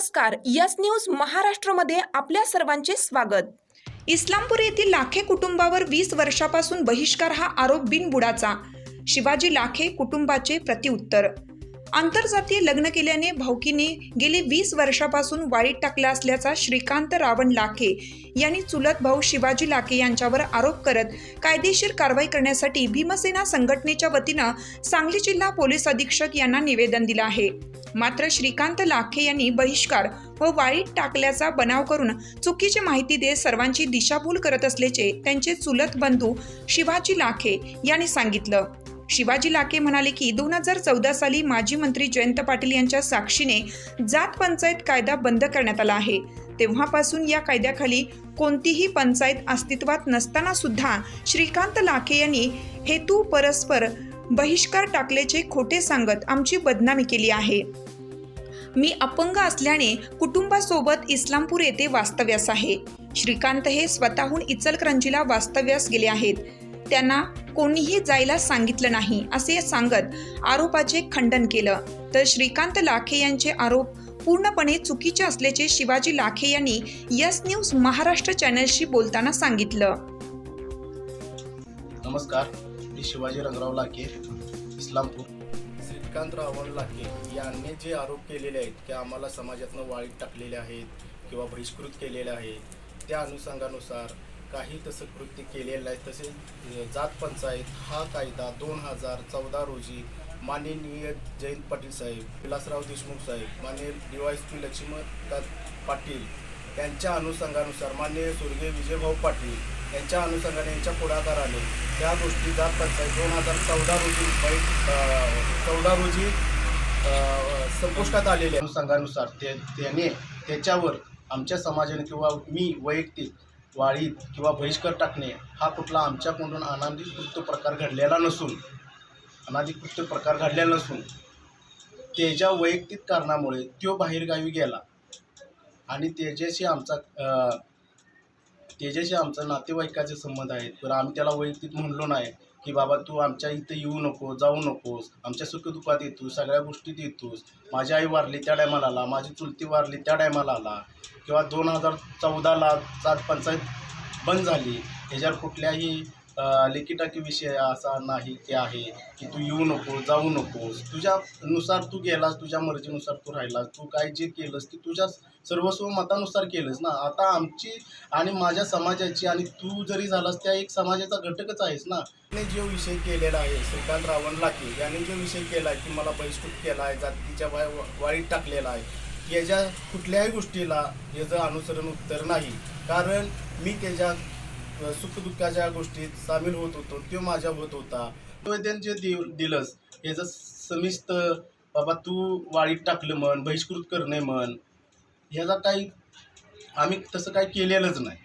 नमस्कार yes news महाराष्ट्रमध्ये आपल्या सर्वांचे स्वागत. इस्लामपूर येथील लाखे कुटुंबावर वीस वर्षापासून बहिष्कार हा आरोप बिनबुडाचा. शिवाजी लाखे कुटुंबाचे प्रतिउत्तर आंतरजातीय लग्न केल्याने भाऊकीने गेले वीस वर्षापासून वाईट टाकला असल्याचा श्रीकांत रावण लाखे यांनी चुलत भाऊ शिवाजी लाखे यांच्यावर आरोप करत कायदेशीर कारवाई करण्यासाठी भीमसेना संघटनेच्या वतीनं सांगली जिल्हा पोलीस अधीक्षक यांना निवेदन दिलं आहे. मात्र श्रीकांत लाखे यांनी बहिष्कार व वाईट टाकल्याचा बनाव करून चुकीची माहिती देत सर्वांची दिशाभूल करत असल्याचे त्यांचे चुलत बंधू शिवाजी लाखे यांनी सांगितलं. शिवाजी लाखे म्हणाले की दोन हजार चौदा साली माजी मंत्री जयंत पाटील यांच्या साक्षीने जात पंचायत कायदा बंद करण्यात आला आहे. तेव्हापासून या कायद्याखाली कोणतीही पंचायत अस्तित्वात नसताना सुद्धा श्रीकांत लाखे यांनी हेतू परस्पर बहिष्कार टाकल्याचे खोटे सांगत आमची बदनामी केली आहे. मी अपंग असल्याने कुटुंबासोबत इस्लामपूर येथे वास्तव्यास आहे. श्रीकांत हे स्वतःहून इचलकरंजीला वास्तव्यास गेले आहेत. त्यांना कोणीही जायला सांगितलं नाही असे सांगत आरोपाचे खंडन केलं. तर श्रीकांत लाखे यांचे आरोप पूर्णपणे चुकीचे असल्याचे शिवाजी लाखे यांनी यस न्यूज महाराष्ट्र चॅनलशी बोलताना सांगितलं. नमस्कार. मी शिवाजी रंगराव लाके इस्लामपूर. श्रीकांत रावण लाके यांनी जे आरोप केलेले आहेत की आम्हाला समाजातनं वाळीत टाकलेले आहेत किंवा बहिष्कृत केलेले आहे त्या अनुषंगानुसार काही तसं कृत्य केलेलं आहे तसेच जात पंचायत हा कायदा दोन हजार चौदा रोजी माननीय जयंत पाटील साहेब विलासराव देशमुख साहेब माननीय D Y S P Patil यांच्या अनुषंगानुसार माननीय स्वर्गीय विजयभाऊ पाटील यांच्या अनुषंगाने यांच्या पुढाकाराने त्या गोष्टी जात पंचायत दोन हजार चौदा रोजी चौदा रोजी संपुष्टात आलेले. अनुषंगानुसार ते त्याने त्याच्यावर आमच्या समाजाने किंवा मी वैयक्तिक वाळीत किंवा बहिष्कार टाकणे हा कुठला आमच्याकडून अनाधिकृत प्रकार घडलेला नसून अनाधिकृत प्रकार घडलेला नसून त्याच्या वैयक्तिक कारणामुळे तो बाहेरगावी गेला. आणि त्याच्याशी आमचा त्याच्याशी आमचं नातेवाईकाचे संबंध आहेत. तर आम्ही त्याला वैयक्तिक म्हणलो नाही की बाबा तू आमच्या इथं येऊ नको जाऊ नकोस आमच्या सुखदुःखात येतोस सगळ्या गोष्टीत येतोस. माझी आई वारली त्या टायमाला आला माझी चुलती वारली त्या टायमाला आला. किंवा दोन हजार चौदाला जात पंचायत बंद झाली. ह्याच्यावर कुठल्याही अ, विषय असा नाही की आहे की तू येऊ नको जाऊ नकोस. तुझ्यानुसार तू गेलास तुझ्या मर्जीनुसार तू राहिलास तू काय जे केलंस ते तुझ्या सर्वस्व मतानुसार केलंस ना. आता आमची आणि माझ्या समाजाची आणि तू जरी झालास त्या एक समाजाचा घटकच आहेस ना. ने जो विषय केलेला आहे श्रीकांत रावण लाखे यांनी जो विषय केला आहे की मला बहिष्कृत केला आहे जातीच्या वाय वाईट टाकलेला आहे याच्या कुठल्याही गोष्टीला याचं अनुसरण उत्तर नाही. कारण मी त्याच्या सुखदुःखाच्या गोष्टीत सामील होत होतो तो माझ्या होत. होता निवेदन जे दि दिलंस याचं समिस्त बाबा तू वाळीत टाकलं म्हण बहिष्कृत करणे म्हण ह्याचा काही आम्ही तसं काही केलेलंच नाही.